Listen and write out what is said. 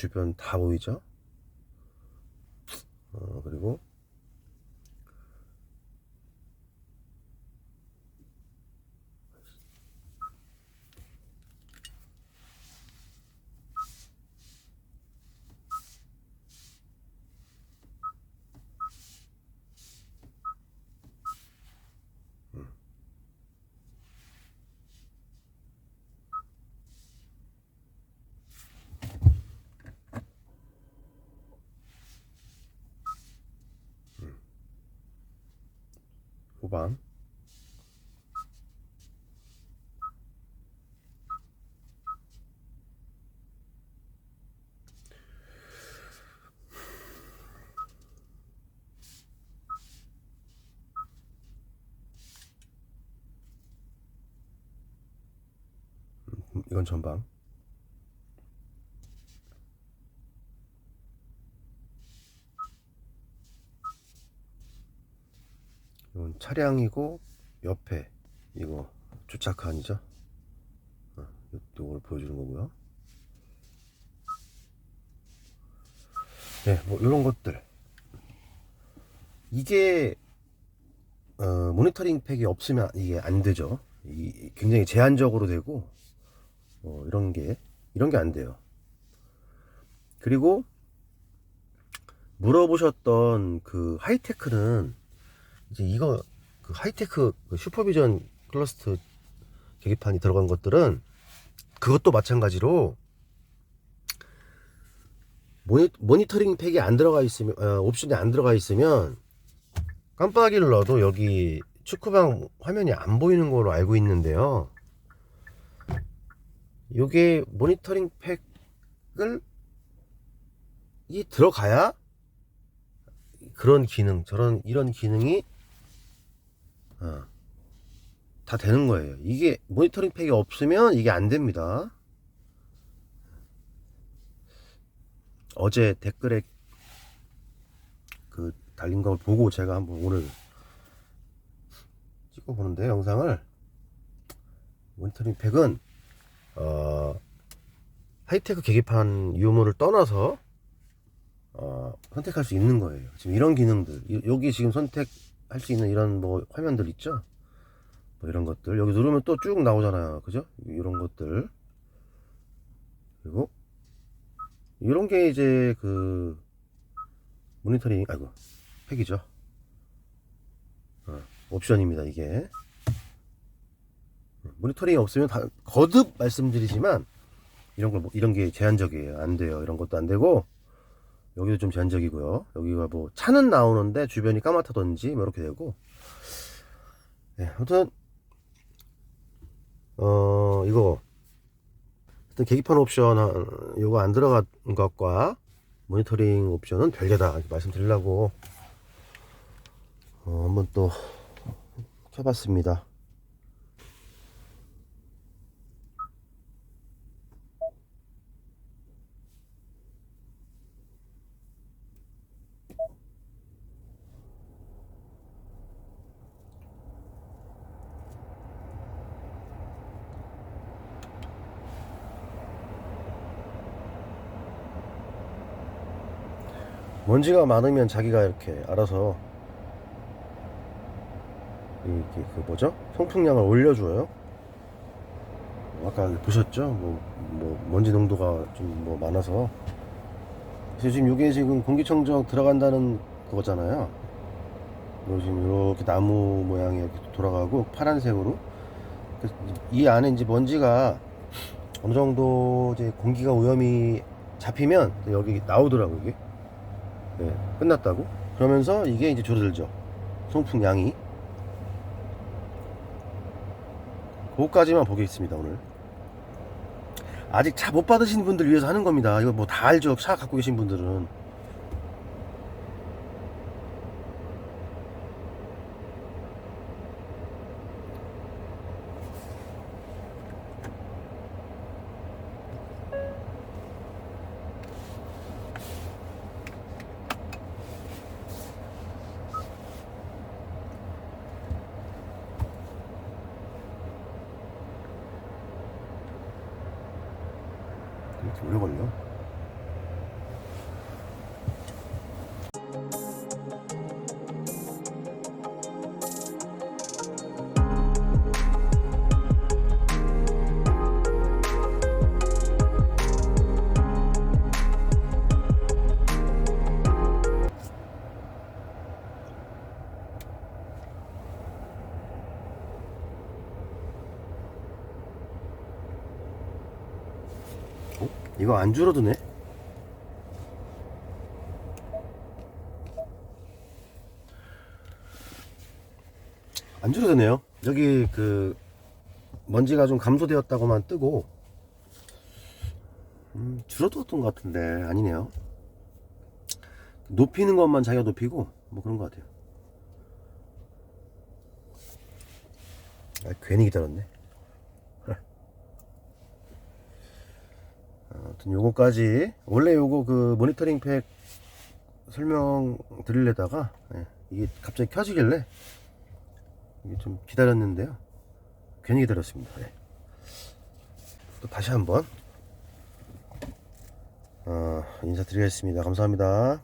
주변 다 보이죠? 어, 그리고 후방 음, 이건 전방 차량이고 옆에 이거 주차칸이죠. 어, 이걸 보여주는 거고요. 네, 뭐 이런 것들 이게 어, 모니터링 팩이 없으면 이게 안 되죠. 이, 굉장히 제한적으로 되고 어, 이런 게 이런 게 안 돼요. 그리고 물어보셨던 그 하이테크는 이제 이거 그 하이테크 그 슈퍼비전 클러스트 계기판이 들어간 것들은 그것도 마찬가지로 모니, 모니 터링 팩이 안 들어가 있으면 어, 옵션이 안 들어가 있으면 깜빡이를 넣어도 여기 축구방 화면이 안 보이는 걸로 알고 있는데요. 요게 모니터링 팩을 이 들어가야 그런 기능, 저런 이런 기능이 어, 다 되는 거예요. 이게 모니터링 팩이 없으면 이게 안 됩니다. 어제 댓글에 그 달린 걸 보고 제가 한번 오늘 찍어 보는데 영상을 모니터링 팩은 어, 하이테크 계기판 유무를 떠나서 어, 선택할 수 있는 거예요. 지금 이런 기능들 이- 여기 지금 선택 할 수 있는 이런 뭐 화면들 있죠? 뭐 이런 것들 여기 누르면 또 쭉 나오잖아요. 그죠? 이런 것들 그리고 이런 게 이제 그 모니터링 아이고 팩이죠. 어, 옵션입니다. 이게 모니터링이 없으면 다, 거듭 말씀드리지만 이런 걸 뭐- 이런 게 제한적이에요. 안 돼요. 이런 것도 안 되고 여기도 좀 제한적이고요. 여기가 뭐 차는 나오는데 주변이 까맣다든지 뭐 이렇게 되고. 네, 아무튼 어 이거 하여튼 계기판 옵션 어, 이거 안 들어간 것과 모니터링 옵션은 별개다 말씀드리려고 어, 한번 또 켜봤습니다. 먼지가 많으면 자기가 이렇게 알아서 이렇게 그 뭐죠? 송풍량을 올려줘요. 아까 보셨죠? 뭐, 뭐 먼지 농도가 좀 뭐 많아서 그래서 지금 이게 지금 공기청정 들어간다는 그거잖아요. 그리고 지금 이렇게 나무 모양이 이렇게 돌아가고 파란색으로 이 안에 이제 먼지가 어느 정도 이제 공기가 오염이 잡히면 여기 나오더라고 이게. 네, 끝났다고? 그러면서 이게 이제 줄어들죠. 송풍량이. 그거까지만 보겠습니다, 오늘. 아직 차 못 받으신 분들 위해서 하는 겁니다. 이거 뭐 다 알죠. 차 갖고 계신 분들은. 오래 걸려. 이거 안 줄어드네? 안 줄어드네요. 여기 그 먼지가 좀 감소되었다고만 뜨고 음, 줄어들었던 것 같은데 아니네요. 높이는 것만 자기가 높이고 뭐 그런 것 같아요. 아, 괜히 기다렸네. 아무튼 요거까지. 원래 요거 그 모니터링 팩 설명 드리려다가 예, 이게 갑자기 켜지길래 이게 좀 기다렸는데요. 괜히 기다렸습니다. 예. 또 다시 한번 어, 인사드리겠습니다. 감사합니다